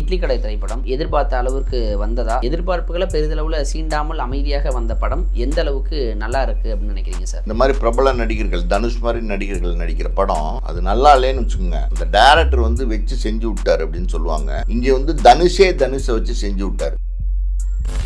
இட்லி கடை திரைப்படம் எதிர்பார்த்த அளவுக்கு வந்ததா? எதிர்பார்ப்புகளை பெரிதளவுல சீண்டாமல் அமைதியாக வந்த படம் எந்த அளவுக்கு நல்லா இருக்கு அப்படின்னு நினைக்கிறீங்க சார்? இந்த மாதிரி பிரபல நடிகர்கள் தனுஷ் மாதிரி நடிகர்கள் நடிக்கிற படம் அது நல்லா இல்லைன்னு வச்சுக்கோங்க. இந்த டேரக்டர் வந்து வச்சு செஞ்சு விட்டாரு அப்படின்னு சொல்லுவாங்க. இங்க வந்து தனுஷே தனுஷை வச்சு செஞ்சு விட்டார்.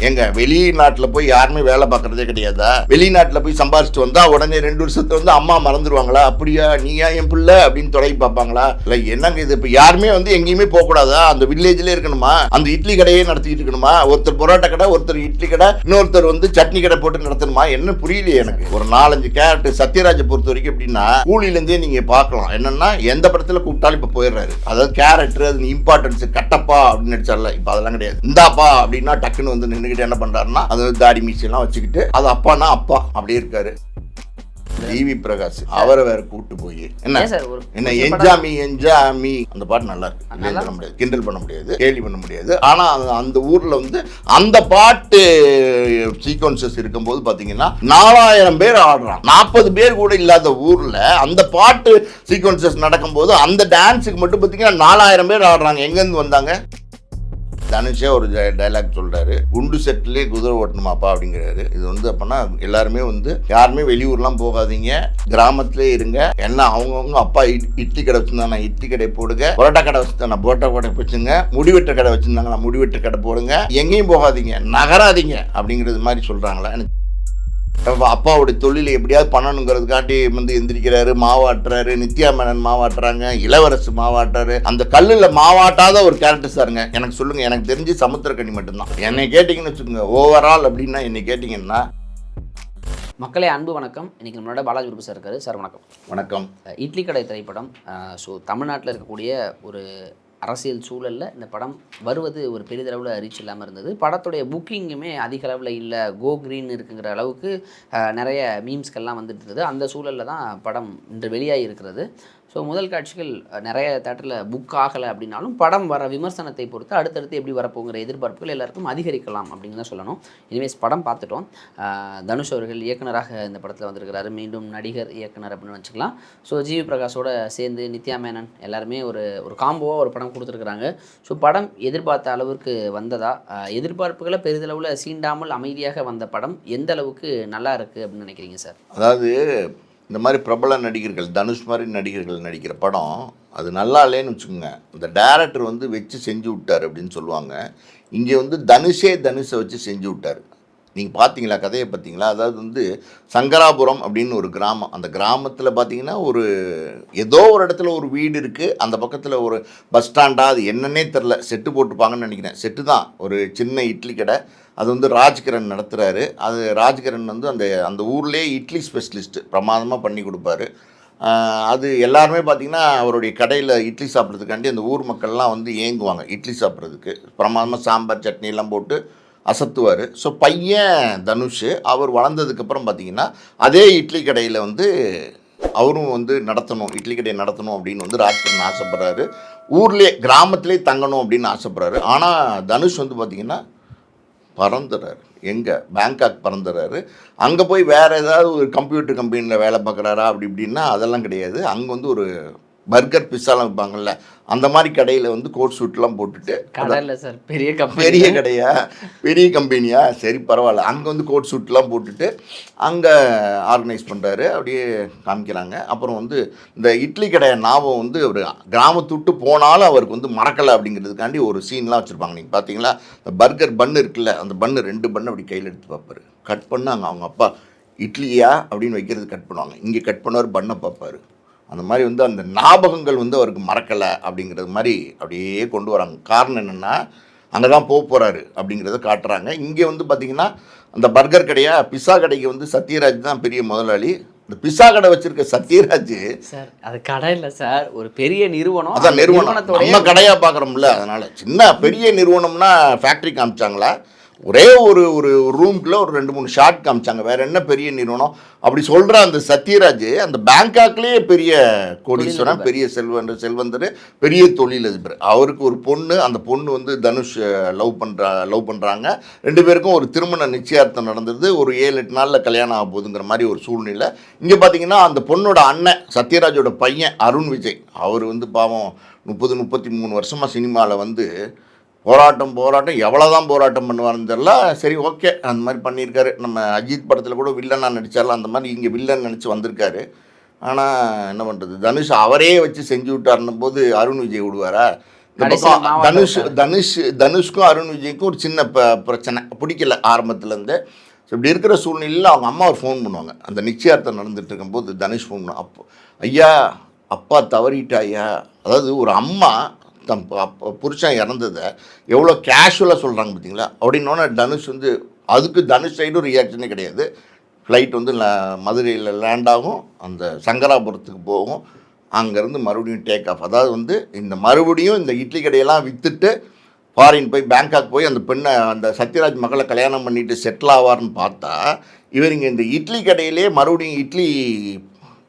எங்க வெளிநாட்டுல போய் யாருமே வேலை பார்க்கறதே கிடையாதா? வெளிநாட்டுல போய் சம்பாரிச்சுட்டு வந்தா உடனே ரெண்டு வருஷத்துல வந்து அம்மா மறந்துடுவாங்களா அப்படியா? நீயா என் பிள்ளை? அப்படின்னு தொடங்கி பார்ப்பாங்களா? இல்ல என்னங்க இது? இப்ப யாருமே வந்து எங்கேயுமே போக கூடாதா அந்த வில்லேஜ்ல இருக்கணுமா? அந்த இட்லி கடையே நடத்திட்டு இருக்கணுமா? ஒருத்தர் பரோட்டா கடை ஒருத்தர் இட்லி கடை இன்னொருத்தர் வந்து சட்னி கடை போட்டு நடத்தணுமா? என்ன புரியலையே எனக்கு. ஒரு நாலஞ்சு கேரக்டர் சத்யராஜை பொறுத்த வரைக்கும் எப்படின்னா கூலில இருந்தே நீங்க பார்க்கலாம். என்னன்னா எந்த படத்துல கூப்பிட்டாலும் இப்ப போயிடுறாரு. அதாவது கேரக்டர் அது இம்பார்ட்டன்ஸ் கட்டப்பா அப்படின்னு நடிச்சால இப்ப அதெல்லாம் கிடையாது. இந்தாப்பா அப்படின்னா டக்குன்னு வந்து நின்றுக்கிட்டு என்ன பண்றாருன்னா அது தாடி மீசெல்லாம் வச்சுக்கிட்டு அது அப்பானா அப்பா அப்படியே இருக்காரு. ஜிவி பிரகாஷ். அவரை வேற கூட்டு போய். என்ன? என்ன என்ஜாமி என்ஜாமி அந்த பாட்டு நல்லா இருக்கு. சொல்ல முடியாது. கிண்டல் பண்ண முடியாது. கேலி பண்ண முடியாது. ஆனா அந்த- ஊர்ல வந்து அந்த பாட்டு சீக்வன்சஸ் இருக்கும்போது பாத்தீங்கன்னா நாலாயிரம் பேர் ஆடுறான். நாற்பது பேர் கூட இல்லாத ஊர்ல அந்த பாட்டு சீக்வன்சஸ் நடக்கும்போது அந்த டான்ஸுக்கு மட்டும் பாத்தீங்கன்னா நாலாயிரம் பேர் ஆடுறாங்க. எங்க இருந்து வந்தாங்க? தனுஷே ஒரு டைலாக் சொல்றாரு. குண்டு செட்டிலே குதிரை ஓட்டணுமாப்பா அப்படிங்கிறாரு. இது வந்து அப்பனா எல்லாருமே வந்து யாருமே வெளியூர்லாம் போகாதீங்க. கிராமத்திலே இருங்க. எல்லாம் அவங்கவுங்க அப்பா இட்- இட்லி கடை வச்சிருந்தாங்க இட்லி கடை போடுங்க. பரோட்டா கடை வச்சிருந்தாங்க புரோட்டா கடை வச்சுங்க முடிவெட்ட கடை வச்சிருந்தாங்களா முடிவெட்ட கடை போடுங்க. எங்கேயும் போகாதீங்க நகராதீங்க அப்படிங்கிறது மாதிரி சொல்றாங்களா? எனக்கு அப்பாவுடைய தொழிலை எப்படியாவது பண்ணணுங்கிறதுக்காண்டி வந்து எந்திரிக்கிறாரு மாவாட்டுறாரு நித்யா மேனன் மாவாட்டுறாங்க இளவரசு மாவாட்டுறாரு. அந்த கல்லுல மாவாட்டாத ஒரு கேரக்டர் சாருங்க எனக்கு சொல்லுங்க எனக்கு தெரிஞ்சு சமுத்திரக்கனி மட்டும்தான். என்னை கேட்டிங்கன்னு வச்சுக்கோங்க ஓவரால் அப்படின்னா என்னை கேட்டிங்கன்னா மக்களே அன்பு வணக்கம். இன்னைக்கு நம்மளோட பாலாஜி குருப்பு சார் இருக்காரு. சார் வணக்கம். வணக்கம். இட்லி கடை திரைப்படம் ஸோ தமிழ்நாட்டில் இருக்கக்கூடிய ஒரு அரசியல் சூழலில் இந்த படம் வருவது ஒரு பெரிதளவில் ரீச் இல்லாமல் இருந்தது. படத்துடைய புக்கிங்குமே அதிக அளவில் இல்லை. கோ க்ரீன் இருக்குங்கிற அளவுக்கு நிறைய மீம்ஸ்கெல்லாம் வந்துட்டு இருந்தது. அந்த சூழலில் தான் படம் இன்று வெளியாகி இருக்கிறது. ஸோ முதல் காட்சிகள் நிறைய தேட்டரில் புக் ஆகலை அப்படின்னாலும் படம் வர விமர்சனத்தை பொறுத்து அடுத்தடுத்து எப்படி வரப்போங்கிற எதிர்பார்ப்புகள் எல்லாருக்கும் அதிகரிக்கலாம் அப்படின்னு தான் சொல்லணும். இனிமேஸ் படம் பார்த்துட்டோம். தனுஷ் அவர்கள் இயக்குனராக இந்த படத்தில் வந்திருக்கிறாரு. மீண்டும் நடிகர் இயக்குனர் அப்படின்னு வச்சுக்கலாம் ஸோ ஜிவி பிரகாஷோட சேர்ந்து நித்யா மேனன் எல்லாருமே ஒரு ஒரு காம்போவாக ஒரு படம் கொடுத்துருக்குறாங்க. ஸோ படம் எதிர்பார்த்த அளவுக்கு வந்ததா? எதிர்பார்ப்புகளை பெரிதளவில் சீண்டாமல் அமைதியாக வந்த படம் எந்த அளவுக்கு நல்லா இருக்குது அப்படின்னு நினைக்கிறீங்க சார்? அதாவது இந்த மாதிரி பிரபல நடிகர்கள் தனுஷ் மாதிரி நடிகர்கள் நடிக்கிற படம் அது நல்லா இல்லைன்னு வச்சுக்கோங்க. இந்த டேரக்டர் வந்து வச்சு செஞ்சு விட்டார் அப்படின்னு சொல்லுவாங்க. இங்கே வந்து தனுஷே தனுஷை வச்சு செஞ்சு விட்டார். நீங்கள் பார்த்தீங்களா கதையை பார்த்தீங்களா அதாவது வந்து சங்கராபுரம் அப்படின்னு ஒரு கிராமம். அந்த கிராமத்தில் பார்த்தீங்கன்னா ஒரு ஏதோ ஒரு இடத்துல ஒரு வீடு இருக்குது அந்த பக்கத்தில் ஒரு பஸ் ஸ்டாண்டா அது என்னன்னே தெரில செட்டு போட்டுப்பாங்கன்னு நினைக்கிறேன். செட்டு தான். ஒரு சின்ன இட்லி கடை. அது வந்து ராஜ்கிரண் நடத்துகிறாரு அது ராஜ்கிரண் வந்து அந்த அந்த ஊர்லேயே இட்லி ஸ்பெஷலிஸ்ட்டு பிரமாதமாக பண்ணி கொடுப்பாரு. அது எல்லாருமே பார்த்திங்கன்னா அவருடைய கடையில் இட்லி சாப்பிட்றதுக்காண்டி அந்த ஊர் மக்கள்லாம் வந்து ஏங்குவாங்க இட்லி சாப்பிட்றதுக்கு. பிரமாதமாக சாம்பார் சட்னி எல்லாம் போட்டு அசத்துவார். ஸோ பையன் தனுஷ் அவர் வளர்ந்ததுக்கப்புறம் பார்த்தீங்கன்னா அதே இட்லி கடையில் வந்து அவரும் வந்து நடத்தணும் இட்லி கடையை நடத்தணும் அப்படின்னு வந்து ராஜ்கிரண் ஆசைப்படுறாரு. ஊர்லேயே கிராமத்திலே தங்கணும் அப்படின்னு ஆசைப்படுறாரு. ஆனால் தனுஷ் வந்து பார்த்திங்கன்னா பறந்துடுறாரு. எங்கே? பேங்காக் பறந்துடுறாரு. அங்கே போய் வேறு ஏதாவது ஒரு கம்ப்யூட்டர் கம்பெனியில் வேலை பார்க்குறாரா? அப்படி இப்படின்னா அதெல்லாம் கிடையாது. அங்கே வந்து ஒரு பர்கர் பிஸ்ஸாலாம் வைப்பாங்கல்ல அந்த மாதிரி கடையில் வந்து கோட் சூட்லாம் போட்டுட்டு கடல்ல சார் பெரிய கம்பெனி பெரிய கடையா? பெரிய கம்பெனியா சரி பரவாயில்ல. அங்கே வந்து கோட் சூட்லாம் போட்டுட்டு அங்கே ஆர்கனைஸ் பண்ணுறாரு அப்படியே காமிக்கிறாங்க. அப்புறம் வந்து இந்த இட்லி கடை ஞாபகம் வந்து ஒரு கிராமத்து விட்டு போனாலும் அவருக்கு வந்து மறக்கலை அப்படிங்கிறதுக்காண்டி ஒரு சீன்லாம் வச்சுருப்பாங்க. நீங்கள் பார்த்தீங்களா இந்த பர்கர் பன்னு இருக்குல்ல அந்த பன்னு ரெண்டு பன்னு அப்படி கையில் எடுத்து பார்ப்பாரு. கட் பண்ணாங்க. அவங்க அப்பா இட்லியா? அப்படின்னு வைக்கிறது கட் பண்ணுவாங்க. இங்கே கட் பண்ணவர் பண்ணை பார்ப்பாரு. அந்த மாதிரி வந்து அந்த ஞாபகங்கள் வந்து அவருக்கு மறக்கலை அப்படிங்கிறது மாதிரி அப்படியே கொண்டு வராங்க. காரணம் என்னென்னா அங்கே தான் போக போகிறாரு அப்படிங்கிறத காட்டுறாங்க. இங்கே வந்து பார்த்திங்கன்னா அந்த பர்கர் கடையா பிஸா கடைக்கு வந்து சத்யராஜ் தான் பெரிய முதலாளி. இந்த பிஸா கடை வச்சிருக்க சத்யராஜ் சார் அது கடை இல்லை சார். ஒரு பெரிய நிறுவனம். அதான் நிறுவனம். நம்ம கடையாக பார்க்குறோம்ல அதனால். சின்ன பெரிய நிறுவனம்னா ஃபேக்ட்ரி காமிச்சாங்களா? ஒரே ஒரு ஒரு ரூம்குள்ளே ஒரு ரெண்டு மூணு ஷாட் காமிச்சாங்க. வேற என்ன பெரிய நிறுவனம்? அப்படி சொல்கிற அந்த சத்யராஜ் அந்த பேங்காக்லேயே பெரிய கோடீஸ்வரன் பெரிய செல்வந்தர் செல்வந்தர் பெரிய தொழிலதிபர். அவருக்கு ஒரு பொண்ணு அந்த பொண்ணு வந்து தனுஷ் லவ் பண்ணுறா லவ் பண்ணுறாங்க ரெண்டு பேருக்கும் ஒரு திருமண நிச்சயார்த்தம் நடந்தது. ஒரு ஏழு எட்டு நாளில் கல்யாணம் ஆக போகுதுங்கிற மாதிரி ஒரு சூழ்நிலை. இங்கே பார்த்தீங்கன்னா அந்த பொண்ணோட அண்ணன் சத்யராஜோட பையன் அருண் விஜய். அவர் வந்து பாவம் முப்பது முப்பத்தி மூணு வருஷமாக சினிமாவில் வந்து போராட்டம் போராட்டம் எவ்வளோதான் போராட்டம் பண்ணுவாருன்னு தெரியல. சரி ஓகே. அந்த மாதிரி பண்ணியிருக்காரு. நம்ம அஜித் படத்தில் கூட வில்லனாக நடிச்சார்ல. அந்த மாதிரி இங்கே வில்லன் நினச்சி வந்திருக்காரு. ஆனால் என்ன பண்ணுறது தனுஷ் அவரே வச்சு செஞ்சு விட்டாருன்னும் போது அருண் விஜய் விடுவாரா இந்த பக்கம் தனுஷ் தனுஷ் தனுஷ்க்கும் அருண் விஜய்க்கும் ஒரு சின்ன ப பிரச்சனை. பிடிக்கல ஆரம்பத்துலேருந்து. ஸோ இப்படி இருக்கிற சூழ்நிலையில் அவங்க அம்மா ஒரு ஃபோன் பண்ணுவாங்க. அந்த நிச்சயார்த்தம் நடந்துட்டு இருக்கும்போது தனுஷ் ஃபோன் அப்போ ஐயா அப்பா தவறிட்டா ஐயா அதாவது ஒரு அம்மா தம் புருஷன் இறந்ததை எவ்வளோ கேஷுவலாக சொல்கிறாங்க பார்த்தீங்களா? அப்படின்னோடனே தனுஷ் வந்து அதுக்கு தனுஷ் சைடும் ரியாக்ஷனே கிடையாது. ஃப்ளைட் வந்து மதுரையில் லேண்ட் ஆகும் அந்த சங்கராபுரத்துக்கு போகும் அங்கேருந்து மறுபடியும் டேக் ஆஃப் அதாவது வந்து இந்த மறுபடியும் இந்த இட்லி கடையெல்லாம் விற்றுட்டு ஃபாரின் போய் பேங்காக் போய் அந்த பெண்ணை அந்த சத்யராஜ் மகளை கல்யாணம் பண்ணிட்டு செட்டில் ஆவார்னு பார்த்தா இவர் இங்கே இந்த இட்லி கடையிலே மறுபடியும் இட்லி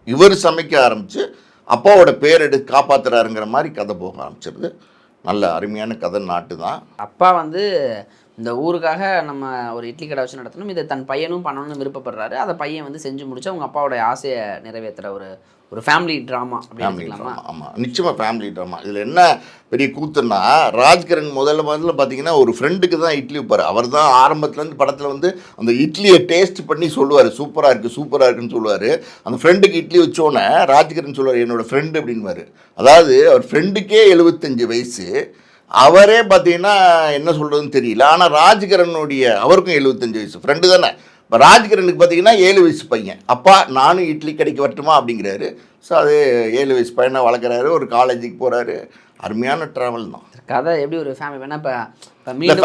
இவர் சமைக்க ஆரம்பித்து அப்பாவோட பேர் எடுத்து காப்பாத்துறாருங்கிற மாதிரி கதை போக ஆரம்பிச்சிருது. நல்ல அருமையான கதை நாட்டு தான். அப்பா வந்து இந்த ஊருக்காக நம்ம ஒரு இட்லி கடை வச்சு நடத்தணும். இதை தன் பையனும் பண்ணணும்னு விருப்பப்படுறாரு. அதை பையன் வந்து செஞ்சு முடிச்சு அவங்க அப்பாவோட ஆசையை நிறைவேற்றுற ஒரு ஒரு ஃபேமிலி ட்ராமா ஃபேமிலி ட்ராமா ஆமாம் நிச்சயமாக ஃபேமிலி ட்ராமா இதில் என்ன பெரிய கூத்துன்னா ராஜ்கிரண் முதல்ல முதல்ல பார்த்தீங்கன்னா ஒரு ஃப்ரெண்டுக்கு தான் இட்லி வைப்பார். அவர் தான் ஆரம்பத்துலேருந்து படத்தில் வந்து அந்த இட்லியை டேஸ்ட் பண்ணி சொல்லுவார். சூப்பராக இருக்குது சூப்பராக இருக்குன்னு சொல்லுவார். அந்த ஃப்ரெண்டுக்கு இட்லி வச்சோன்னே ராஜ்கிரண் சொல்லுவார் என்னோட ஃப்ரெண்டு அப்படின்வாரு அதாவது அவர் ஃப்ரெண்டுக்கே எழுபத்தஞ்சு வயசு. அவரே பார்த்தீங்கன்னா என்ன சொல்கிறதுன்னு தெரியல. ஆனால் ராஜ்கிரனுடைய அவருக்கும் எழுபத்தஞ்சு வயசு. ஃப்ரெண்டு தானே. இப்போ ராஜ்கிரனுக்கு பார்த்தீங்கன்னா ஏழு வயசு பையன். அப்பா நானும் இட்லி கடைக்கு வரட்டுமா அப்படிங்கிறாரு. ஸோ அது ஏழு வயசு பையனை வளர்க்குறாரு. ஒரு காலேஜுக்கு போகிறாரு அருமையான ட்ராவல் தான். கதை எப்படி ஒரு ஃபேமிலி வேணா இப்போ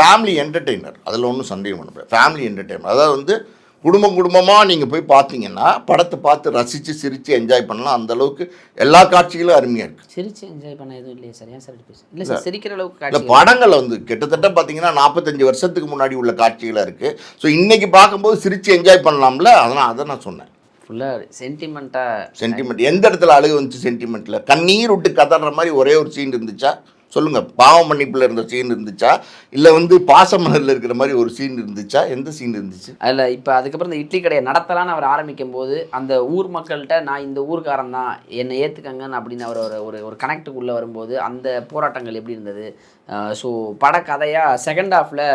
ஃபேமிலி என்டர்டெய்னர் அதில் ஒன்றும் சந்தேகம் பண்ண ஃபேமிலி என்டர்டெய்னர் அதாவது வந்து குடும்பம் குடும்பமாக நீங்கள் போய் பார்த்தீங்கன்னா படத்தை பார்த்து ரசித்து சிரித்து என்ஜாய் பண்ணலாம். அந்த அளவுக்கு எல்லா காட்சிகளும் அருமையாக இருக்குது சிரிச்சு என்ஜாய் பண்ண எதுவும் இல்லையா சார் ஏன் சார் இல்லை சார் சிரிக்கிற அளவுக்கு இந்த படங்கள் வந்து கிட்டத்தட்ட பார்த்தீங்கன்னா நாற்பத்தஞ்சு வருஷத்துக்கு முன்னாடி உள்ள காட்சிகளாக இருக்குது ஸோ இன்னைக்கு பார்க்கும்போது சிரித்து என்ஜாய் பண்ணலாம்ல? அதனால் அதை நான் சொன்னேன். ஃபுல்லாக சென்டிமெண்ட்டாக சென்டிமெண்ட் எந்த இடத்துல அழுகு வந்துச்சு சென்டிமெண்ட்டில் கண்ணீர் விட்டு கதற மாதிரி ஒரே ஒரு சீன் இருந்துச்சா? சொல்லுங்கள் பாவம் மன்னிப்பில் இருந்த சீன் இருந்துச்சா? இல்லை வந்து பாசமலரில் இருக்கிற மாதிரி ஒரு சீன் இருந்துச்சா? எந்த சீன் இருந்துச்சு? அதில் இப்போ அதுக்கப்புறம் இந்த இட்லி கடையை நடத்தலான்னு அவர் ஆரம்பிக்கும் போது அந்த ஊர் மக்கள்கிட்ட நான் இந்த ஊர்க்காரன் தான் என்னை ஏற்றுக்கங்கன்னு அப்படின்னு அவர் ஒரு ஒரு ஒரு கனெக்டுக்குள்ளே வரும்போது அந்த போராட்டங்கள் எப்படி இருந்தது? ஸோ படக்கதையாக செகண்ட் ஹாஃபில்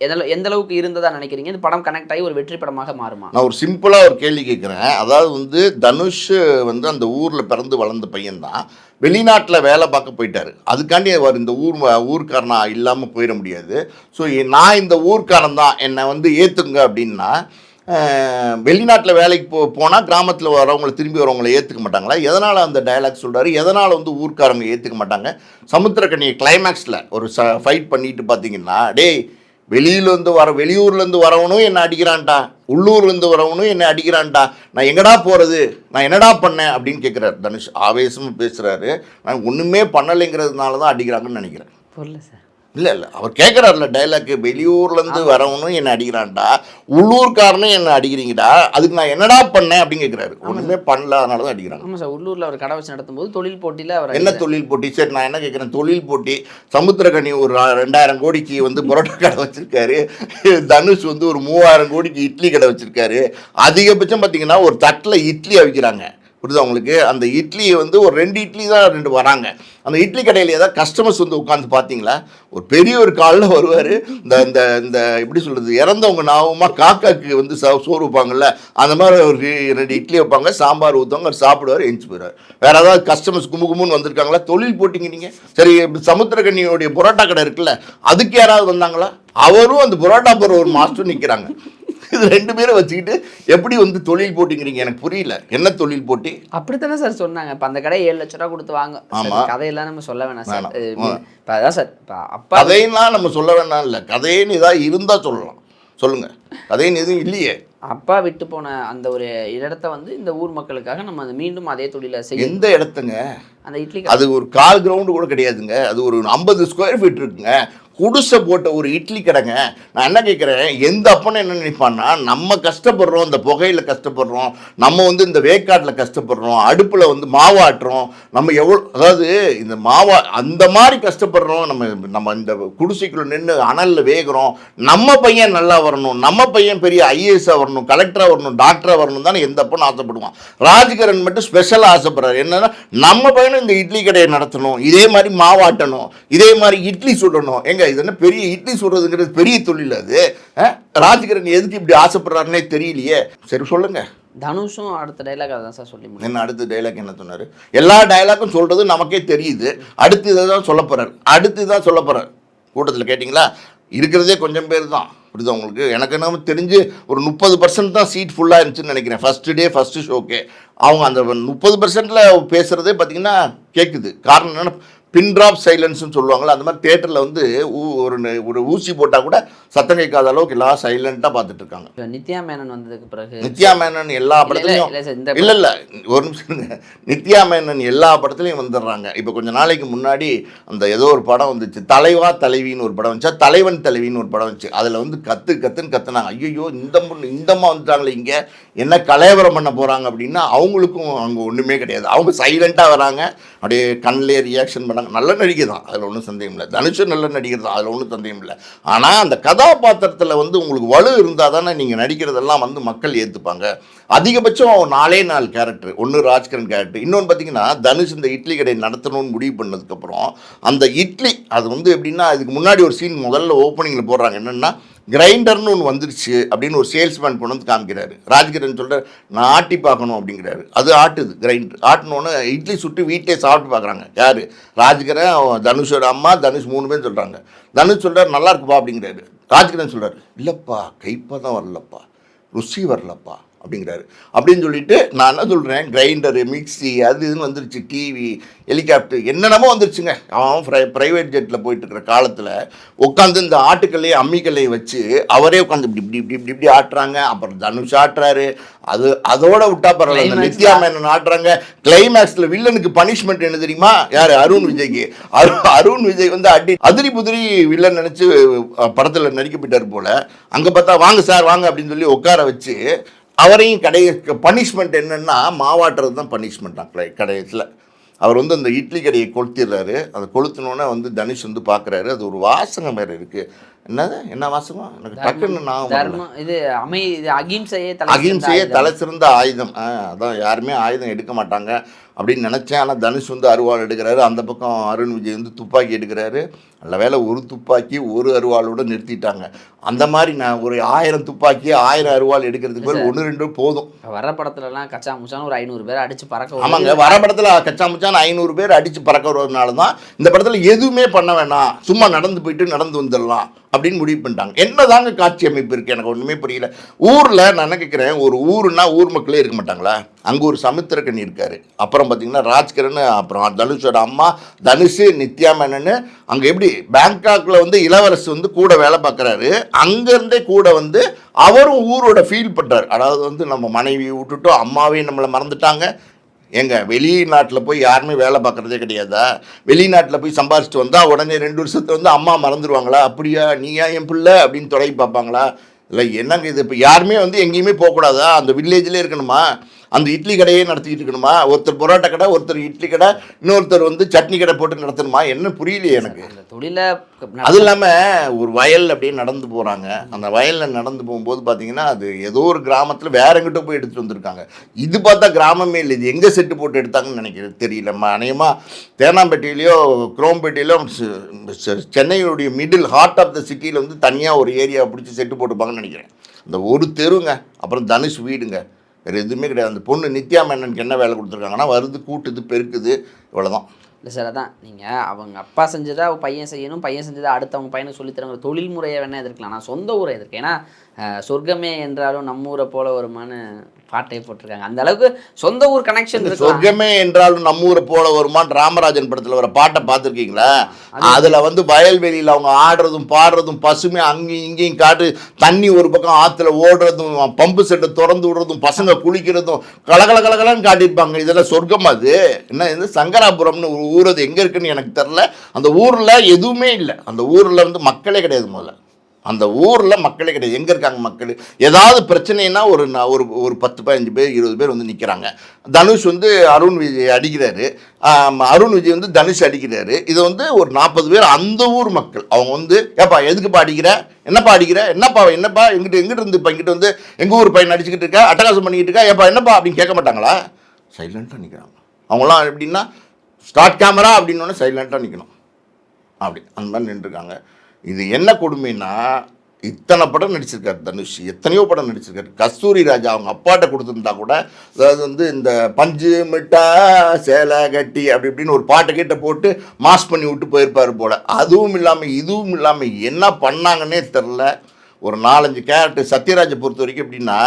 எதில் எந்த அளவுக்கு இருந்ததா நினைக்கிறீங்க? இந்த படம் கனெக்ட் ஆகி ஒரு வெற்றி படமாக மாறுமா? நான் ஒரு சிம்பிளாக ஒரு கேள்வி கேட்குறேன் அதாவது வந்து தனுஷ் வந்து அந்த ஊரில் பிறந்து வளர்ந்த பையன்தான். வெளிநாட்டில் வேலை பார்க்க போயிட்டாரு. அதுக்காண்டி அவர் இந்த ஊர் ஊர்க்காரனா இல்லாமல் போயிட முடியாது. ஸோ நான் இந்த ஊர்க்காரன் தான் என்னை வந்து ஏற்றுங்க அப்படின்னா வெளிநாட்டில் வேலைக்கு போ போனால் கிராமத்தில் வரவங்களை திரும்பி வரவங்களை ஏற்றுக்க மாட்டாங்களா? எதனால் அந்த டைலாக் சொல்கிறாரு எதனால் வந்து ஊர்க்காரங்க ஏற்றுக்க மாட்டாங்க? சமுத்திரக்கண்ணியை கிளைமேக்ஸில் ஒரு ச ஃபைட் பண்ணிட்டு பார்த்தீங்கன்னா டேய் வெளியிலேருந்து வர வெளியூர்லேருந்து வரவனும் என்னை அடிக்கிறான்டா. உள்ளூர்லேருந்து வரவனும் என்னை அடிக்கிறான்டா. நான் எங்கடா போகிறது நான் என்னடா பண்ணேன்? அப்படின்னு கேட்குறாரு தனுஷ். ஆவேசமாக பேசுகிறாரு நான் ஒன்றுமே பண்ணலைங்கிறதுனால தான் அடிக்கிறாங்கன்னு நினைக்கிறேன். புரியல சார். இல்லை இல்லை. அவர் கேட்குறாருல டைலாக் வெளியூர்லேருந்து வரவனும் என்னை அடிக்கிறான்டா. உள்ளூர்காரனும் என்னை அடிக்கிறீங்கடா. அதுக்கு நான் என்னடா பண்ணேன் அப்படின்னு கேட்குறாரு ஒன்றுமே பண்ணல அதனால தான் அடிக்கிறாங்க. ஆமாம் சார். உள்ளூரில் அவர் கடை வச்சு நடத்தும்போது தொழில் போட்டியில் அவர் என்ன தொழில் போட்டி? சரி நான் என்ன கேட்குறேன் தொழில் போட்டி. சமுத்திரகனி ஒரு ரெண்டாயிரம் கோடிக்கு வந்து பரோட்டா கடை வச்சிருக்காரு. தனுஷ் வந்து ஒரு மூவாயிரம் கோடிக்கு இட்லி கடை வச்சிருக்காரு. அதிகபட்சம் பார்த்தீங்கன்னா ஒரு தட்டில் இட்லி அவிக்கிறாங்க. புரியுதா உங்களுக்கு? அந்த இட்லியை வந்து ஒரு ரெண்டு இட்லி தான் ரெண்டு வராங்க. அந்த இட்லி கடையில் ஏதாவது கஸ்டமர்ஸ் வந்து உட்காந்து பார்த்தீங்களா ஒரு பெரிய ஒரு காலில் வருவார். இந்த இந்த இந்த எப்படி சொல்கிறது இறந்தவங்க நாவமாக காக்காக்கு வந்து ச- சோறு வைப்பாங்கல்ல அந்த மாதிரி ஒரு ரெண்டு இட்லி வைப்பாங்க. சாம்பார் ஊற்றுவாங்க அவர் சாப்பிடுவார் எழுந்து போயிடுவார். வேறு ஏதாவது கஸ்டமர்ஸ் கும்பு கும்புன்னு வந்திருக்காங்களா? தொழில் போட்டிங்க நீங்கள் சரி சமுத்திரக்கண்ணியோடைய புரோட்டா கடை இருக்குல்ல அதுக்கு யாராவது வந்தாங்களா? அவரும் அந்த புரோட்டா போகிற ஒரு மாஸ்டர் நிற்கிறாங்க இது ரெண்டு பேரும் வச்சுக்கிட்டு எப்படி வந்து தொழில் போட்டிங்கிறீங்க? எனக்கு புரியல. என்ன தொழில் போட்டி? அப்படித்தானே சார் சொன்னாங்க. இப்போ அந்த கடை ஏழு லட்ச ரூபா கொடுத்து வாங்க. கதையெல்லாம் நம்ம சொல்ல வேணாம் சார். வேணாம். இப்போ அதான் சார். இப்போ அப்பா கதையெல்லாம் நம்ம சொல்ல வேண்டாம் இல்லை. கதைன்னு ஏதாவது இருந்தால் சொல்லலாம். சொல்லுங்க. கதைன்னு எதுவும் இல்லையே. அப்பா விட்டு போன அந்த ஒரு இடத்த வந்து இந்த ஊர் மக்களுக்காக நம்ம அதை மீண்டும் அதே தொழிலை செய்ய எந்த இடத்துங்க? அந்த இட்லி அது ஒரு கால் கிரவுண்டு கூட கிடையாதுங்க. அது ஒரு ஐம்பது ஸ்கொயர் ஃபீட் இருக்குங்க. குடிசை போட்ட ஒரு இட்லி கடைங்க. நான் என்ன கேட்குறேன் எந்த அப்பனும் என்ன நினைப்பான்னா நம்ம கஷ்டப்படுறோம் இந்த புகையில் கஷ்டப்படுறோம் நம்ம வந்து இந்த வேக்காட்டில் கஷ்டப்படுறோம் அடுப்பில் வந்து மாவாட்டுறோம் நம்ம எவ்வளோ அதாவது இந்த மாவா அந்த மாதிரி கஷ்டப்படுறோம் நம்ம நம்ம இந்த குடிசைக்குள்ள நின்று அனலில் வேகிறோம் நம்ம பையன் நல்லா வரணும் நம்ம பையன் பெரிய ஐஏஎஸ்ஸாக வரணும் கலெக்டராக வரணும் டாக்டராக வரணும் தானே எந்த அப்பனும் ஆசைப்படுவான். ராஜ்கரன் மட்டும் ஸ்பெஷலாக ஆசைப்படுறாரு. என்னன்னா நம்ம பையனும் இந்த இட்லி கடையை நடத்தணும் இதே மாதிரி மாவாட்டணும் இதே மாதிரி இட்லி சுடணும். எங்க ஏங்க இது என்ன பெரிய இட்லி சுடுறதுங்கிறது பெரிய தொழில் அது? ராஜ்கிரண் எதுக்கு இப்படி ஆசைப்படுறாருன்னே தெரியலையே. சரி சொல்லுங்க. தனுஷும் அடுத்த டைலாக் அதான் சார் சொல்லி என்ன அடுத்த டைலாக் என்ன சொன்னார்? எல்லா டைலாக்கும் சொல்கிறது நமக்கே தெரியுது. அடுத்து இதை தான் சொல்ல போகிறார் அடுத்து தான் சொல்ல போகிறார் கூட்டத்தில் கேட்டிங்களா? இருக்கிறதே கொஞ்சம் பேர் தான். புரியுதா உங்களுக்கு? எனக்கு என்ன தெரிஞ்சு ஒரு முப்பது பர்சன்ட் தான் சீட் ஃபுல்லாக இருந்துச்சுன்னு நினைக்கிறேன். ஃபஸ்ட்டு டே ஃபஸ்ட்டு ஷோக்கே அவங்க அந்த முப்பது பர்சன்ட்டில் பேசுகிறதே பார்த்தீங்கன்னா கேட்குது காரணம் என்னென்னா பின் ட்ராப் சைலன்ஸ்னு சொல்லுவாங்கள்ல அந்த மாதிரி தேட்டரில் வந்து ஊ- ஒரு ஒரு ஊசி போட்டால் கூட சத்தம் கேட்காத அளவுக்கு எல்லாம் சைலண்ட்டாக பார்த்துட்டு இருக்காங்க நித்யா மேனன் வந்ததுக்கு பிறகு நித்யா மேனன் எல்லா படத்துலையும் இல்ல இந்த இல்ல ஒரு நிமிஷம். நித்யா மேனன் எல்லா படத்துலையும் வந்துடுறாங்க. இப்போ கொஞ்ச நாளைக்கு முன்னாடி அந்த ஏதோ ஒரு படம் வந்துச்சு. தலைவா தலைவின்னு ஒரு படம் வந்துச்சா. தலைவன் தலைவின்னு ஒரு படம் வந்துச்சு. அதில் வந்து கத்து கத்துன்னு கத்துனாங்க. ஐயோ இந்த பொண்ணு இந்தம்மா வந்துட்டாங்களே இங்கே. என்ன கலையவரம் பண்ண போகிறாங்க அப்படின்னா அவங்களுக்கும் அங்கே ஒன்றுமே கிடையாது. அவங்க சைலண்ட்டாக வராங்க. அப்படியே கண்ணிலே ரியாக்ஷன் பண்ணாங்க. நல்ல நடிகை தான். அதில் ஒன்றும் சந்தேகம் இல்லை. தனுஷும் நல்ல நடிகர் தான். அதில் ஒன்றும் சந்தேகம் இல்லை. ஆனால் அந்த கதாபாத்திரத்தில் வந்து உங்களுக்கு வலு இருந்தால் தானே நீங்கள் நடிக்கிறதெல்லாம் வந்து மக்கள் ஏற்றுப்பாங்க அதிகபட்சம் நாலே நாலு கேரக்டர் ஒன்று ராஜ்கரன் கேரக்டர் இன்னொன்று பார்த்தீங்கன்னா தனுஷ் இந்த இட்லி கடை நடத்தணும்னு முடிவு பண்ணதுக்கப்புறம் அந்த இட்லி அது வந்து எப்படின்னா இதுக்கு முன்னாடி ஒரு சீன் முதல்ல ஓப்பனிங்கில் போடுறாங்க. என்னென்னா கிரைண்டர்னு ஒன்று வந்துருச்சு அப்படின்னு ஒரு சேல்ஸ்மேன் கொண்டு வந்து காமிக்கிறாரு. ராஜ்கிரண் சொல்கிறார் நான் ஆட்டி பார்க்கணும் அப்படிங்கிறாரு. அது ஆட்டுது கிரைண்டர். ஆட்டினோன்னு இட்லி சுட்டு வீட்டிலே சாப்பிட்டு பார்க்குறாங்க. யார்? ராஜ்கிரண் தனுஷோட அம்மா தனுஷ் மூணு பேர் சொல்கிறாங்க தனுஷ் சொல்கிறார் நல்லா இருக்குப்பா அப்படிங்கிறாரு. ராஜ்கிரண் சொல்கிறார் இல்லைப்பா கைப்பதம் வரலப்பா ருசி வரலப்பா அப்படிங்கிறாரு. அப்படின்னு சொல்லிட்டு நான் என்ன சொல்கிறேன் கிரைண்டரு மிக்ஸி அது இதுன்னு வந்துருச்சு. டிவி ஹெலிகாப்டர் என்னென்னமோ வந்துருச்சுங்க. அவன் ப்ரை ப்ரைவேட் ஜெட்டில் போயிட்டு இருக்கிற காலத்தில் உட்காந்து இந்த ஆட்டுக்கல்லையும் அம்மிக்கல்லையும் வச்சு அவரே உட்காந்து இப்படி இப்படி இப்படி இப்படி இப்படி ஆட்டுறாங்க. அப்புறம் தனுஷ் ஆட்டுறாரு. அது அதோட விட்டா பரவாயில்ல. நித்யா மேனன் ஆடுறாங்க கிளைமேக்ஸில் வில்லனுக்கு பனிஷ்மெண்ட் என்ன தெரியுமா? யார்? அருண் விஜய்க்கு. அருண் அருண் விஜய் வந்து அடி அதிரி புதிரி வில்லன் நினச்சி படத்தில் நடிக்கப்பட்டார் போல. அங்கே பார்த்தா வாங்க சார் வாங்க அப்படின்னு சொல்லி உட்கார வச்சு அவரையும் கடை பனிஷ்மெண்ட் என்னென்னா மாவாட்டுறது தான் பனிஷ்மெண்ட் கடை கடையத்தில் அவர் வந்து அந்த இட்லி கடையை கொளுத்திடுறாரு. அதை கொளுத்தினோன்னே வந்து தனுஷ் வந்து பார்க்குறாரு. அது ஒரு வாசகம் வேறு இருக்குது என்னது? என்ன வாசகம்? எனக்கு டக்குன்னு நான். தர்மம் இது அமை இது அகிம்சையே தலை அகிம்சையே தலை சிறந்த ஆயுதம். அதான் யாருமே ஆயுதம் எடுக்க மாட்டாங்க அப்படின்னு நினச்சேன். ஆனால் தனுஷ் வந்து அருவாள் எடுக்கிறாரு. அந்த பக்கம் அருண் விஜய் வந்து துப்பாக்கி எடுக்கிறாரு. நல்ல வேளை ஒரு துப்பாக்கி ஒரு அருவாளோட நிறுத்திட்டாங்க. அந்த மாதிரி நான் ஒரு ஆயிரம் துப்பாக்கி ஆயிரம் அருவாள் எடுக்கிறதுக்கு பேர் ஒன்று ரெண்டு போதும். வர படத்துலலாம் கச்சா முச்சான்னு ஒரு ஐநூறு பேர் அடிச்சு பறக்க. ஆமாங்க. வர படத்தில் கச்சா முச்சான் ஐநூறு பேர் அடித்து பறக்க வருவதனால தான் இந்த படத்தில் எதுவுமே பண்ண வேணாம். சும்மா நடந்து போயிட்டு நடந்து வந்துடலாம். அப்படின்னு முடிவு பண்ணிட்டாங்க. என்னதாங்க காட்சி அமைப்பு இருக்குது எனக்கு ஒன்றுமே புரியல. ஊரில் நான் என்ன கேட்குறேன் ஒரு ஊருன்னா ஊர் மக்களே இருக்க மாட்டாங்களா? அங்கே ஒரு சமுத்திரக்கனி இருக்கார். அப்புறம் பார்த்தீங்கன்னா ராஜ்கிரண் அப்புறம் தனுஷோட அம்மா தனுஷு நித்யா மேனன்னு அங்கே எப்படி பேங்காக்கில் வந்து இளவரசு வந்து கூட வேலை பார்க்குறாரு அங்கேருந்தே கூட வந்து அவரும் ஊரோட ஃபீல் பண்ணுறாரு அதாவது வந்து நம்ம மனைவியை விட்டுட்டோம் அம்மாவையும் நம்மளை மறந்துட்டாங்க. ஏங்க வெளிநாட்டில் போய் யாருமே வேலை பார்க்குறதே கிடையாதா? வெளிநாட்டில் போய் சம்பாரிச்சிட்டு வந்தால் உடனே ரெண்டு வருஷத்துல வந்து அம்மா மறந்துடுவாங்களா அப்படியா? நீயா என் பிள்ளை? அப்படின்னு தொடங்கி பார்ப்பாங்களா? இல்லை என்னங்க இது? இப்போ யாருமே வந்து எங்கேயுமே போகக்கூடாதா? அந்த வில்லேஜ்லேயே இருக்கணுமா? அந்த இட்லி கடையே நடத்திக்கிட்டு இருக்கணுமா? ஒருத்தர் பரோட்டா கடை ஒருத்தர் இட்லி கடை இன்னொருத்தர் வந்து சட்னி கடை போட்டு நடத்தணுமா? என்ன புரியலையே எனக்கு. தொழிலை அது இல்லாமல் ஒரு வயல் அப்படியே நடந்து போகிறாங்க அந்த வயலில் நடந்து போகும்போது பார்த்தீங்கன்னா அது ஏதோ ஒரு கிராமத்தில் வேற எங்கிட்ட போய் எடுத்துகிட்டு வந்திருக்காங்க. இது பார்த்தா கிராமமே இல்லை. இது எங்கே செட்டு போட்டு எடுத்தாங்கன்னு நினைக்கிறது தெரியல. அநேகமாக தேனாம்பேட்டையிலையோ குரோம்பேட்டையிலோ சென்னையுடைய மிடில் ஹார்ட் ஆஃப் த சிட்டியில் வந்து தனியாக ஒரு ஏரியா பிடிச்சி செட்டு போட்டுப்பாங்கன்னு நினைக்கிறேன். அந்த ஒரு தெருங்க. அப்புறம் தனுஷ் வீடுங்க. வேறு எதுவுமே கிடையாது. அந்த பொண்ணு நித்யா மேனனுக்கு என்ன வேலை கொடுத்துருக்காங்கன்னா வருது கூட்டுது பெருக்குது இவ்வளோதான் இல்லை சார் அதான். நீங்கள் அவங்க அப்பா செஞ்சதா பையன் செய்யணும் பையன் செஞ்சதா அடுத்தவங்க பையனுக்கு சொல்லித் தரங்கிற தொழில் முறையை வேணால் எதிர்க்கலாம். நான் சொந்த ஊரை எதிர்க்கேன். ஏன்னா சொர்க்கமே என்றாலும் நம்ம ஊரை போல வருமானு பாட்டே போட்டிருக்காங்க. அந்த அளவுக்கு சொந்த ஊர் கனெக்ஷன் சொர்க்கமே என்றாலும் நம்ம ஊரை போல வருமான் ராமராஜன் படத்துல வர பாட்டை பார்த்துருக்கீங்களா? அதுல வந்து வயல்வெளியில் அவங்க ஆடுறதும் பாடுறதும் பசுமை அங்கேயும் இங்கேயும் காட்டு தண்ணி ஒரு பக்கம் ஆத்துல ஓடுறதும் பம்பு செட்டை திறந்து விடுறதும் பசங்க குளிக்கிறதும் கலகல கலகலன்னு காட்டியிருப்பாங்க. இதெல்லாம் சொர்க்கம் அது. என்ன இது? சங்கராபுரம்னு ஒரு ஊர் அது எங்க இருக்குன்னு எனக்கு தெரில அந்த ஊர்ல எதுவுமே இல்லை. அந்த ஊர்ல வந்து மக்களே கிடையாது முதல்ல. அந்த ஊரில் மக்களே கிடையாது. எங்கே இருக்காங்க மக்கள்? ஏதாவது பிரச்சனைனா ஒரு ஒரு ஒரு பத்து பதினஞ்சு பேர் இருபது பேர் வந்து நிற்கிறாங்க தனுஷ் வந்து அருண் விஜய் அடிக்கிறாரு. அருண் விஜய் வந்து தனுஷ் அடிக்கிறாரு. இது வந்து ஒரு நாற்பது பேர் அந்த ஊர் மக்கள். அவங்க வந்து ஏப்பா எதுக்குப்பா அடிக்கிற? என்னப்பா அடிக்கிற? என்னப்பா என்னப்பா? எங்கிட்ட எங்கிட்ட இருந்து இப்போ இங்கிட்ட வந்து எங்கள் ஊர் பையன் அடிச்சுக்கிட்டு இருக்கா? அட்டகாசம் பண்ணிக்கிட்டு இருக்கா? ஏப்பா என்னப்பா? அப்படின்னு கேட்க மாட்டாங்களா? சைலண்ட்டாக நிற்கிறாங்க அவங்களாம் எப்படின்னா ஸ்டார்ட் கேமரா அப்படின்னோடனே சைலண்ட்டாக நிற்கணும் அப்படி அந்த மாதிரி நின்றுருக்காங்க. இது என்ன கொடுமைன்னா இத்தனை படம் நடிச்சிருக்காரு தனுஷ் எத்தனையோ படம் நடிச்சிருக்காரு. கஸ்தூரி ராஜா அவங்க அப்பாட்ட கொடுத்துருந்தா கூட அதாவது வந்து இந்த பஞ்சு மிட்டா சேலை கட்டி அப்படி இப்படின்னு ஒரு பாட்டை கிட்ட போட்டு மாஸ் பண்ணி விட்டு போயிருப்பாரு போல். அதுவும் இல்லாமல் இதுவும் இல்லாமல் என்ன பண்ணாங்கன்னே தெரில ஒரு நாலஞ்சு கேரக்டர் சத்யராஜை பொறுத்த வரைக்கும் எப்படின்னா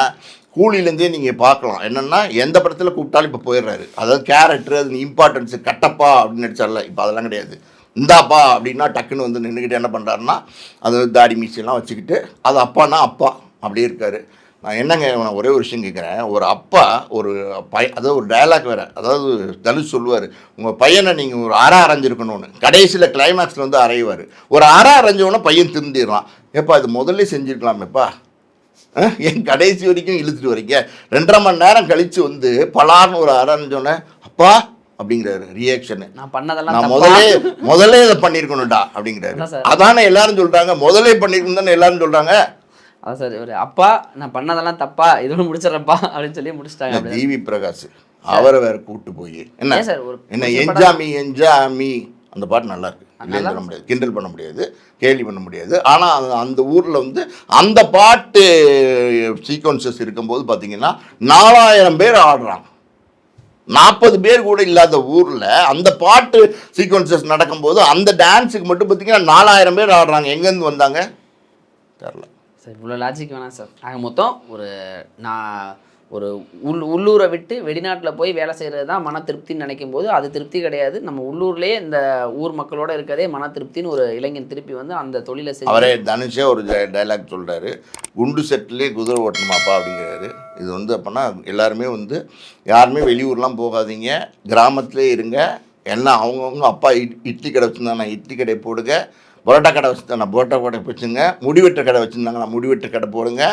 கூலிலேருந்தே நீங்கள் பார்க்கலாம். என்னென்னா எந்த படத்தில் கூப்பிட்டாலும் இப்போ போயிடுறாரு. அதாவது கேரக்டர் அது இம்பார்ட்டன்ஸு கட்டப்பா அப்படின்னு நடிச்சார்ல. இப்போ அதெல்லாம் கிடையாது. இந்தாப்பா அப்படின்னா டக்குன்னு வந்து நின்றுக்கிட்டு என்ன பண்ணுறாருன்னா அது தாடி மீசையெல்லாம் வச்சுக்கிட்டு அது அப்பானா அப்பா அப்படியே இருக்கார். நான் என்னங்க நான் ஒரே ஒரு விஷயம் கேட்குறேன் ஒரு அப்பா ஒரு பையன் அதாவது ஒரு டயலாக் வேறு. அதாவது தனுஷ் சொல்லுவார் உங்கள் பையனை நீங்கள் ஒரு அரை அரைஞ்சிருக்கணும்னு. கடைசியில் கிளைமேக்ஸில் வந்து அரைவார் ஒரு அரை அரைஞ்சவொன்னே பையன் திருந்திடலாம். ஏப்பா இது முதல்ல செஞ்சுருக்கலாமேப்பா? என் கடைசி வரைக்கும் இழுத்துட்டு வரீங்க. ரெண்டரை மணி நேரம் கழித்து வந்து பலார்னு ஒரு அரைஞ்சோன்னே அப்பா அப்படிங்கிறாரு ரியாக்ஷனு நான் பண்ணதெல்லாம் நான்? முதலே முதல்ல இதை பண்ணியிருக்கணும்டா அப்படிங்கிறாரு. அதான் எல்லாரும் சொல்றாங்க முதலே பண்ணியிருக்கணும் தானே எல்லாரும் சொல்றாங்க. அதான் சார் ஒரு அப்பா நான் பண்ணதெல்லாம் தப்பா? இதோட முடிச்சிடறப்பா அப்படின்னு சொல்லி முடிச்சிட்டாங்க ஜிவி பிரகாஷ் அவரை வேற கூட்டு போய் என்ன? சார் என்ன என்ஜாமி என்ஜாமி அந்த பாட்டு நல்லா இருக்கு. சொல்ல முடியாது. கிண்டல் பண்ண முடியாது. கேலி பண்ண முடியாது. ஆனால் அந்த அந்த ஊரில் வந்து அந்த பாட்டு சீக்வன்சஸ் இருக்கும்போது பார்த்தீங்கன்னா நாலாயிரம் பேர் ஆடுறாங்க நாற்பது பேர் கூட இல்லாத ஊரில் அந்த பாட்டு சீக்வன்சஸ் நடக்கும்போது அந்த டான்ஸுக்கு மட்டும் பார்த்தீங்கன்னா நாலாயிரம் பேர் ஆடுறாங்க. எங்கேருந்து வந்தாங்க? தெரில சார் இவ்வளோ லாஜிக் வேணாம் சார். ஆக மொத்தம் ஒரு நான் ஒரு உள் உள்ளூரை விட்டு வெளிநாட்டில் போய் வேலை செய்கிறது தான் மன திருப்தின்னு நினைக்கும் போது அது திருப்தி கிடையாது. நம்ம உள்ளூர்லேயே இந்த ஊர் மக்களோட இருக்கதே மன திருப்தின்னு ஒரு இளைஞன் திருப்பி வந்து அந்த தொழிலை செய்ய அவரே தனுஷே ஒரு டைலாக் சொல்கிறாரு குண்டு செட்டிலே குதிரை ஓட்டணுமாப்பா அப்படிங்கிறாரு. இது வந்து அப்போனா எல்லாருமே வந்து யாருமே வெளியூர்லாம் போகாதீங்க. கிராமத்திலே இருங்க. என்ன அவங்கவுங்க அப்பா இட் இட்லி கடை வச்சுருந்தாங்க இட்லி கடை போடுங்க. பரோட்டா கடை வச்சுருந்தா பரோட்டா கடை வச்சுங்க. முடிவெட்டு கடை வச்சுருந்தாங்கன்னா முடிவெட்டு கடை போடுங்க.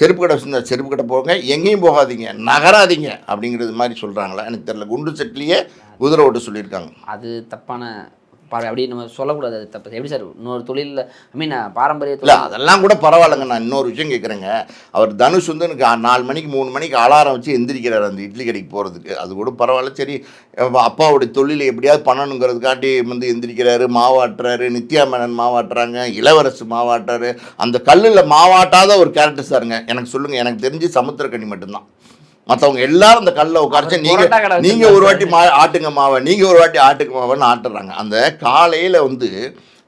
செருப்பு கடை வச்சுருந்தா செருப்பு கடை போடுங்க. எங்கேயும் போகாதீங்க. நகராதீங்க அப்படிங்கிறது மாதிரி சொல்கிறாங்களா எனக்கு தெரியல. குண்டு செட்லேயே குதிரை ஓட்டு சொல்லியிருக்காங்க. அது தப்பான அப்படி நம்ம சொல்லக்கூடாது அது தப்பு. எப்படி சார்? இன்னொரு தொழிலில் ஐ மீன் பாரம்பரிய தொழில். அதெல்லாம் கூட பரவாயில்லைங்க. நான் இன்னொரு விஷயம் கேட்குறேங்க அவர் தனுஷ் வந்து எனக்கு நாலு மணிக்கு மூணு மணிக்கு அலாரம் வச்சு எந்திரிக்கிறார் அந்த இட்லி கடைக்கு போகிறதுக்கு அது கூட பரவாயில்ல. சரி அப்ப அப்பாவுடைய தொழிலை எப்படியாவது பண்ணணுங்கிறதுக்காண்டி வந்து எந்திரிக்கிறாரு மாவாட்டுறாரு. நித்யா மேனன் மாவாட்டுறாங்க இளவரசு மாவாட்டுறாரு. அந்த கல்லில் மாவாட்டாத ஒரு கேரக்டர் சாருங்க எனக்கு சொல்லுங்கள் எனக்கு தெரிஞ்சு சமுத்திரக்கனி மட்டும்தான். மற்றவங்க எல்லாரும் அந்த கல்லில் உட்காரச்சு நீங்கள் நீங்கள் ஒரு வாட்டி மா ஆட்டுங்க மாவை நீங்கள் ஒரு வாட்டி ஆட்டுங்க மாவைன்னு ஆட்டுறாங்க. அந்த காலையில் வந்து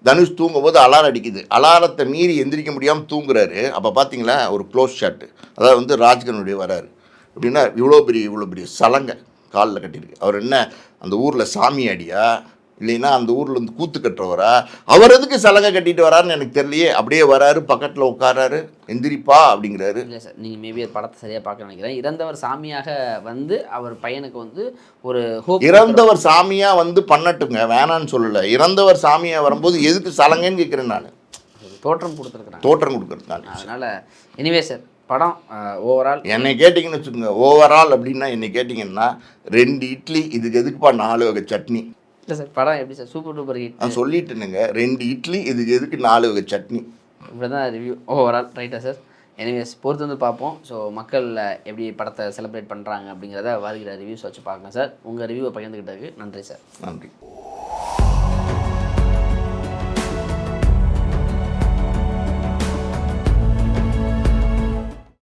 தனுஷ் தூங்கும்போது அலாரம் அடிக்குது. அலாரத்தை மீறி எந்திரிக்க முடியாமல் தூங்குறாரு. அப்போ பார்த்தீங்களா ஒரு க்ளோஸ் ஷாட்டு அதாவது வந்து ராஜ்கனுடைய வராரு. அப்படின்னா இவ்வளோ பெரிய இவ்வளோ பெரிய சலங்கை காலில் கட்டியிருக்கு. அவர் என்ன அந்த ஊரில் சாமியாடியா இல்லைன்னா அந்த ஊரில் வந்து கூத்து கட்டுறவரா? அவர் எதுக்கு சலங்கை கட்டிட்டு வராருன்னு எனக்கு தெரியலையே. அப்படியே வராரு பக்கத்தில் உட்காராரு எந்திரிப்பா அப்படிங்கிறாரு. இல்லை சார் நீங்கள் மேபி படத்தை சரியாக பார்க்க நினைக்கிறேன். இறந்தவர் சாமியாக வந்து அவர் பையனுக்கு வந்து ஒரு இறந்தவர் சாமியா வந்து பண்ணட்டுங்க வேணான்னு சொல்லல. இறந்தவர் சாமியா வரும்போது எதுக்கு சலங்கன்னு கேட்குறேன் நான். தோற்றம் கொடுத்துருக்குறாங்க. தோற்றம் கொடுக்கறது நான் அதனால் எனிவே சார் படம் ஓவரால் என்னை கேட்டிங்கன்னு வச்சுக்கோங்க ஓவரால் அப்படின்னா என்னை கேட்டிங்கன்னா ரெண்டு இட்லி இதுக்கு எதுக்குப்பா நாலு வகை சட்னி? இல்லை சார் படம் எப்படி சார்? Super duper hit. நான் சொல்லிட்டேனுங்க. ரெண்டு இட்லி இதுக்கு எதுக்கு நாலு வகை சட்னி. இப்படி தான் ரிவ்யூ ஓவரால் ரைட்டா சார். எனிவேஸ் பொறுத்து வந்து பார்ப்போம். ஸோ மக்கள் எப்படி படத்தை செலிப்ரேட் பண்ணுறாங்க அப்படிங்கிறத வருகிற ரிவ்யூஸ் வச்சு பார்க்கலாம் சார். உங்கள் ரிவ்யூவை பகிர்ந்துக்கிட்டதுக்கு நன்றி சார். நன்றி.